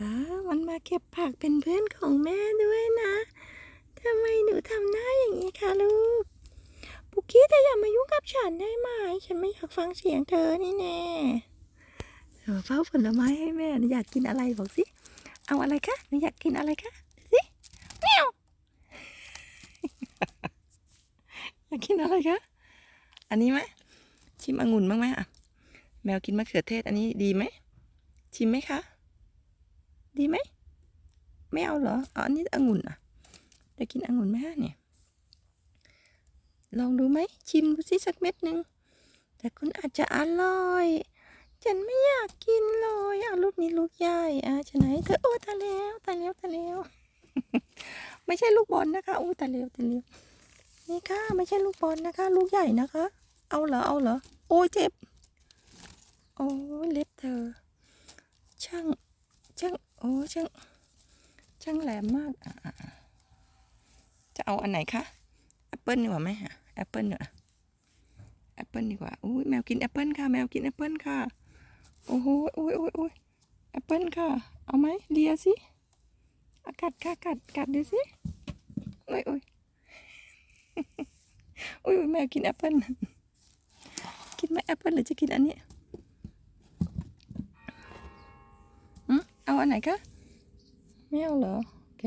อ่ามันมาเก็บผักเป็นเพื่อนของแม่ด้วยนะทำไมหนูทำหน้าอย่างนี้คะลูกปุกกี้เธออย่ามายุ่งกับฉันได้ไหม ฉันไม่อยากฟังเสียงเธอนี่แน่เออเฝ้าผลไม้ให้แม่หนูอยากกินอะไรบอกสิ เอาอะไรคะหนูอยากกินอะไรคะสิแมวอยากกินอะไรคะ อันนี้ไหมชิมองุ่นบ้างไหมอะ แมวกินมะเขือเทศอันนี้ดีไหม ชิมไหมคะ ดีไหมไม่เอาเหรออ๋ออันนี้องุ่นอะจะกินองุ่นไหมฮะเนี่ย ลองดูไหมชิมดูสิสักเม็ดหนึ่งแต่คุณอาจจะอร่อย ฉันไม่อยากกินเลยเอาลูกนี้ลูกใหญ่อะฉะไหนเธอโอ้ตาแล้วตาแล้วตาแล้ว ไม่ใช่ลูกบอลนะคะโอ้ตาแล้วตาแล้วนี่ค่ะไม่ใช่ลูกบอลนะคะ ลูกใหญ่นะคะ เอาเหรอเอาเหรอโอ้ยเจ็บโอ้เล็บเธอ ช่างช่าง โอ้ช่างช่างแหลมมากอะจะเอาอันไหนคะแอปเปิลดีกว่าไหมฮะแอปเปิลเนอะแอปเปิลดีกว่าอุ้ยแมวกินแอปเปิลค่ะ แมวกินแอปเปิลค่ะ โอ้โหโอ้ยโอ้ยโอ้ยแอปเปิลค่ะ เอาไหมเลียสิอะกัดค่ะกัดกัดดูสิโอ้ยโอ้ยโอ้ยโอ้ยแมวกินแอปเปิลกินไหมแอปเปิลหรือจะกินอันนี้ อันไหนคะไม่เอาเหรอโอเค